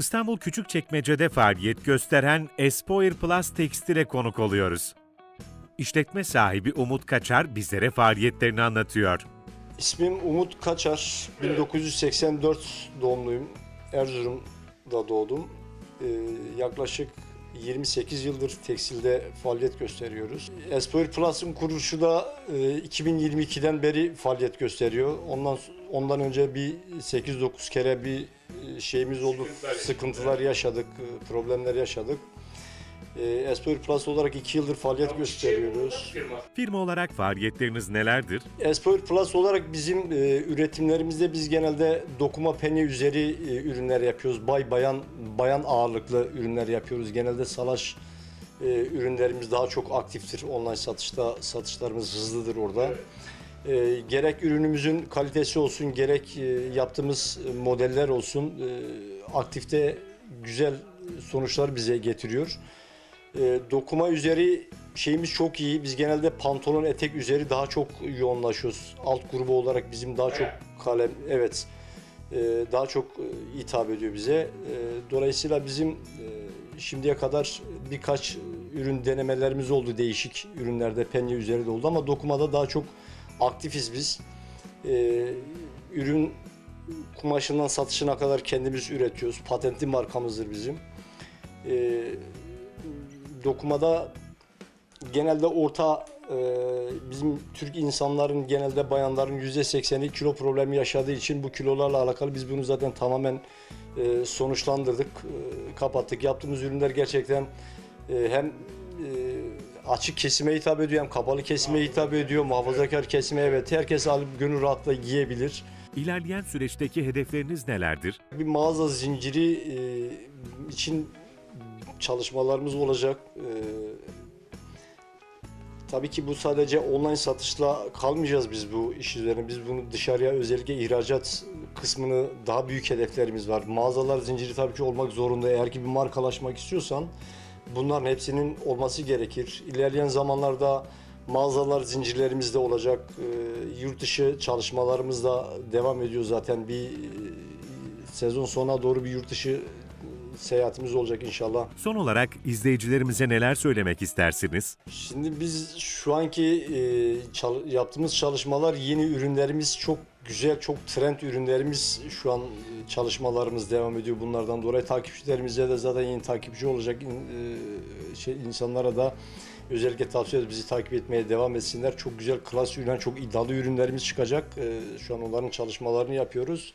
İstanbul Küçükçekmece'de faaliyet gösteren Espoir Plus Tekstil'e konuk oluyoruz. İşletme sahibi Umut Kaçar bizlere faaliyetlerini anlatıyor. İsmim Umut Kaçar. 1984 doğumluyum. Erzurum'da doğdum. Ee, yaklaşık 28 yıldır tekstilde faaliyet gösteriyoruz. Espoir Plus'ın kuruluşu da e, 2022'den beri faaliyet gösteriyor. Ondan ondan önce bir 8-9 kere bir e, şeyimiz oldu. Sıkıntılar yaşadık, e, problemler yaşadık. E, Espoir Plus olarak 2 yıldır faaliyet gösteriyoruz. Firma olarak faaliyetleriniz nelerdir? Espoir Plus olarak bizim e, üretimlerimizde biz genelde dokuma penye üzeri e, ürünler yapıyoruz. Bay bayan bayan ağırlıklı ürünler yapıyoruz. Genelde salaş e, ürünlerimiz daha çok aktiftir. Online satışta satışlarımız hızlıdır orada. E, gerek ürünümüzün kalitesi olsun, gerek e, yaptığımız modeller olsun e, aktifte güzel sonuçlar bize getiriyor. E, dokuma üzeri şeyimiz çok iyi. Biz genelde pantolon etek üzeri daha çok yoğunlaşıyoruz. Alt grubu olarak bizim daha çok kalem evet e, daha çok e, hitap ediyor bize. E, dolayısıyla bizim e, şimdiye kadar birkaç ürün denemelerimiz oldu değişik ürünlerde penye üzeri de oldu ama dokumada daha çok aktifiz biz. E, ürün kumaşından satışına kadar kendimiz üretiyoruz. Patentli markamızdır bizim. E, dokumada genelde orta e, bizim Türk insanların genelde bayanların %80'i kilo problemi yaşadığı için bu kilolarla alakalı biz bunu zaten tamamen e, sonuçlandırdık, e, kapattık. Yaptığımız ürünler gerçekten e, hem e, açık kesime hitap ediyor hem kapalı kesime hitap ediyor. Muhafazakar kesime evet herkes alıp gönül rahatlıkla giyebilir. İlerleyen süreçteki hedefleriniz nelerdir? Bir mağaza zinciri e, için çalışmalarımız olacak. E, tabii ki bu sadece online satışla kalmayacağız biz bu iş üzerine. Biz bunu dışarıya özellikle ihracat kısmını daha büyük hedeflerimiz var. Mağazalar zinciri tabii ki olmak zorunda. Eğer ki bir markalaşmak istiyorsan bunların hepsinin olması gerekir. İlerleyen zamanlarda mağazalar zincirlerimizde olacak. E, yurt dışı çalışmalarımız da devam ediyor zaten. Bir e, sezon sonuna doğru bir yurt dışı seyahatimiz olacak inşallah. Son olarak izleyicilerimize neler söylemek istersiniz? Şimdi biz şu anki e, çal- yaptığımız çalışmalar yeni ürünlerimiz çok güzel, çok trend ürünlerimiz şu an e, çalışmalarımız devam ediyor. Bunlardan dolayı takipçilerimize de zaten yeni takipçi olacak in- e, şey insanlara da özellikle tavsiye ediyoruz bizi takip etmeye devam etsinler. Çok güzel klas ürün, çok iddialı ürünlerimiz çıkacak. E, şu an onların çalışmalarını yapıyoruz.